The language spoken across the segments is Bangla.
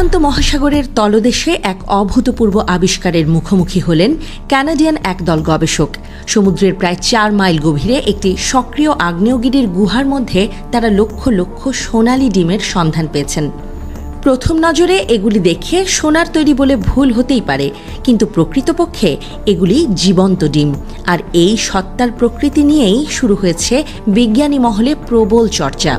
প্রশান্ত মহাসাগরের তলদেশে এক অভূতপূর্ব আবিষ্কারের মুখোমুখি হলেন কানাডিয়ান একদল গবেষক। সমুদ্রের প্রায় চার মাইল গভীরে একটি সক্রিয় আগ্নেয়গিরির গুহার মধ্যে তারা লক্ষ লক্ষ সোনালি ডিমের সন্ধান পেয়েছেন। প্রথম নজরে এগুলি দেখে সোনার তৈরি বলে ভুল হতেই পারে, কিন্তু প্রকৃতপক্ষে এগুলি জীবন্ত ডিম। আর এই সত্তার প্রকৃতি নিয়েই শুরু হয়েছে বিজ্ঞানী মহলে প্রবল চর্চা।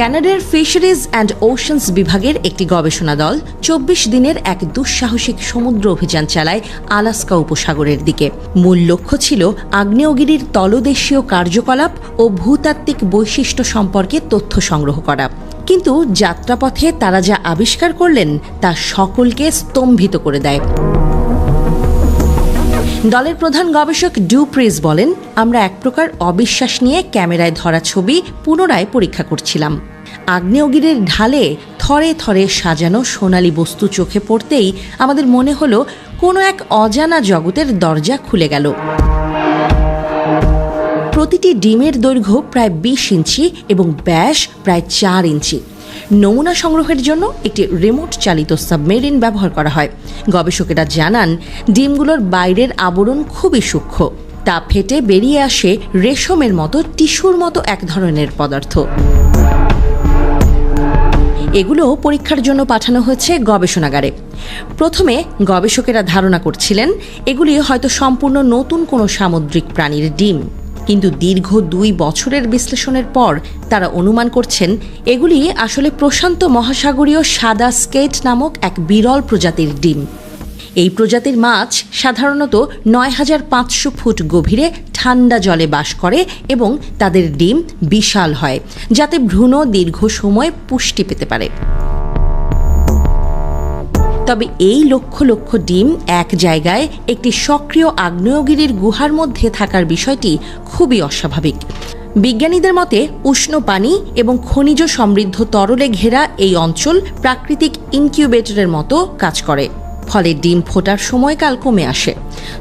ক্যানাডার ফিশারিজ অ্যান্ড ওশনস বিভাগের একটি গবেষণা দল চব্বিশ দিনের এক দুঃসাহসিক সমুদ্র অভিযান চালায় আলাস্কা উপসাগরের দিকে। মূল লক্ষ্য ছিল আগ্নেয়গিরির তলদেশীয় কার্যকলাপ ও ভূতাত্ত্বিক বৈশিষ্ট্য সম্পর্কে তথ্য সংগ্রহ করা। কিন্তু যাত্রাপথে তারা যা আবিষ্কার করলেন তা সকলকে স্তম্ভিত করে দেয়। দলের প্রধান গবেষক ডুপ্রিজ বলেন, আমরা এক প্রকার অবিশ্বাস নিয়ে ক্যামেরায় ধরা ছবি পুনরায় পরীক্ষা করছিলাম। আগ্নেয়গিরির ঢালে থরে থরে সাজানো সোনালী বস্তু চোখে পড়তেই আমাদের মনে হলো, কোনো এক অজানা জগতের দরজা খুলে গেল। প্রতিটি ডিমের দৈর্ঘ্য প্রায় বিশ ইঞ্চি এবং ব্যাস প্রায় চার ইঞ্চি। নমুনা সংগ্রহের জন্য একটি রিমোট চালিত সাবমেরিন ব্যবহার করা হয়। গবেষকেরা জানান, ডিমগুলোর বাইরের আবরণ খুবই সূক্ষ্ম। তা ফেটে বেরিয়ে আসে রেশমের মতো, টিস্যুর মতো এক ধরনের পদার্থ। এগুলো পরীক্ষার জন্য পাঠানো হয়েছে গবেষণাগারে। প্রথমে গবেষকেরা ধারণা করছিলেন, এগুলি হয়তো সম্পূর্ণ নতুন কোনো সামুদ্রিক প্রাণীর ডিম। কিন্তু দীর্ঘ দুই বছরের বিশ্লেষণের পর তারা অনুমান করছেন, এগুলি আসলে প্রশান্ত মহাসাগরীয় সাদা স্কেট নামক এক বিরল প্রজাতির ডিম। এই প্রজাতির মাছ সাধারণত নয় হাজার পাঁচশো ফুট গভীরে ঠান্ডা জলে বাস করে এবং তাদের ডিম বিশাল হয়, যাতে ভ্রূণ দীর্ঘ সময় পুষ্টি পেতে পারে। তবে এই লক্ষ লক্ষ ডিম এক জায়গায় একটি সক্রিয় আগ্নেয়গিরির গুহার মধ্যে থাকার বিষয়টি খুবই অস্বাভাবিক। বিজ্ঞানীদের মতে, উষ্ণ পানি এবং খনিজ সমৃদ্ধ তরলে ঘেরা এই অঞ্চল প্রাকৃতিক ইনকিউবেটরের মতো কাজ করে, ফলে ডিম ফোটার সময়কাল কমে আসে।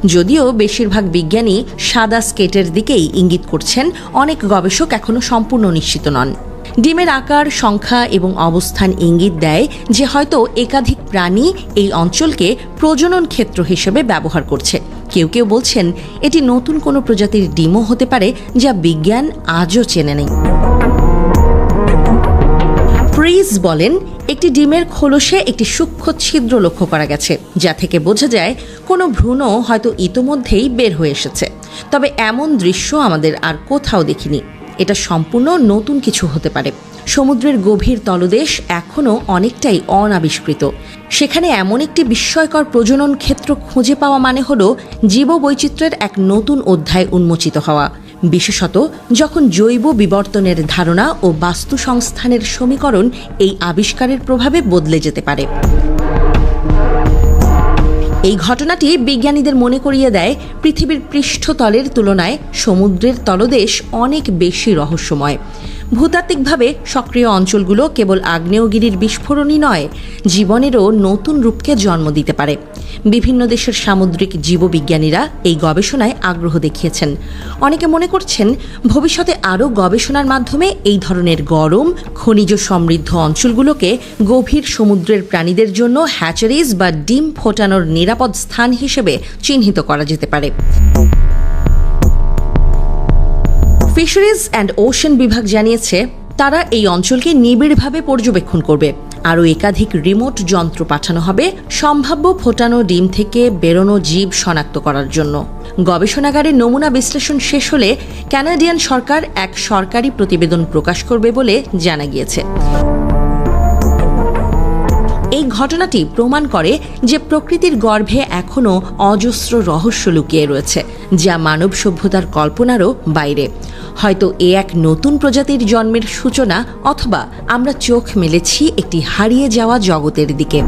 যদিও বেশিরভাগ বিজ্ঞানী সাদা স্কেটের দিকেই ইঙ্গিত করছেন, অনেক গবেষক এখনও সম্পূর্ণ নিশ্চিত নন। ডিমের আকার, সংখ্যা এবং অবস্থান ইঙ্গিত দেয় যে হয়তো একাধিক প্রাণী এই অঞ্চলকে প্রজনন ক্ষেত্র হিসেবে ব্যবহার করছে। কেউ কেউ বলছেন এটি নতুন কোনো প্রজাতির ডিমও হতে পারে যা বিজ্ঞান আজও চেনে নেই। প্রিজ বলেন, একটি ডিমের খোলসে একটি সূক্ষ্ম ছিদ্র লক্ষ্য করা গেছে, যা থেকে বোঝা যায় কোনো ভ্রূণ হয়তো ইতোমধ্যেই বের হয়ে এসেছে। তবে এমন দৃশ্য আমাদের আর কোথাও দেখিনি। এটা সম্পূর্ণ নতুন কিছু হতে পারে। সমুদ্রের গভীর তলদেশ এখনও অনেকটাই অনাবিষ্কৃত। সেখানে এমন একটি বিস্ময়কর প্রজনন ক্ষেত্র খুঁজে পাওয়া মানে হলো জীববৈচিত্র্যের এক নতুন অধ্যায় উন্মোচিত হওয়া। বিশেষত যখন জৈব বিবর্তনের ধারণা ও বাস্তু সংস্থানের সমীকরণ এই আবিষ্কারের প্রভাবে বদলে যেতে পারে। এই ঘটনাটি বিজ্ঞানীদের মনে করিয়ে দেয় পৃথিবীর পৃষ্ঠতলের তুলনায় সমুদ্রের তলদেশ অনেক বেশি রহস্যময়। ভূতাত্ত্বিকভাবে সক্রিয় অঞ্চলগুলো কেবল আগ্নেয়গিরির বিস্ফোরণই নয়, জীবনেরও নতুন রূপকে জন্ম দিতে পারে। বিভিন্ন দেশের সামুদ্রিক জীববিজ্ঞানীরা এই গবেষণায় আগ্রহ দেখিয়েছেন। অনেকে মনে করছেন, ভবিষ্যতে আরও গবেষণার মাধ্যমে এই ধরনের গরম, খনিজ সমৃদ্ধ অঞ্চলগুলোকে গভীর সমুদ্রের প্রাণীদের জন্য হ্যাচারিজ বা ডিম ফোটানোর নিরাপদ স্থান হিসেবে চিহ্নিত করা যেতে পারে। ফিশারিজ অ্যান্ড ওশন বিভাগ জানিয়েছে, তারা এই অঞ্চলকে নিবিড়ভাবে পর্যবেক্ষণ করবে। আরও একাধিক রিমোট যন্ত্র পাঠানো হবে, সম্ভাব্য ফোটানো ডিম থেকে বেরোনো জীব শনাক্ত করার জন্য। গবেষণাগারে নমুনা বিশ্লেষণ শেষ হলে ক্যানাডিয়ান সরকার এক সরকারি প্রতিবেদন প্রকাশ করবে বলে জানা গিয়েছে। এই ঘটনাটি প্রমাণ করে যে প্রকৃতির গর্ভে এখনও অজস্র রহস্য লুকিয়ে রয়েছে, যা মানব সভ্যতার কল্পনারও বাইরে। হয়তো এ এক নতুন প্রজাতির জন্মের সূচনা অথবা আমরা চোখ মেলেছি একটি হারিয়ে যাওয়া জগতের দিকে।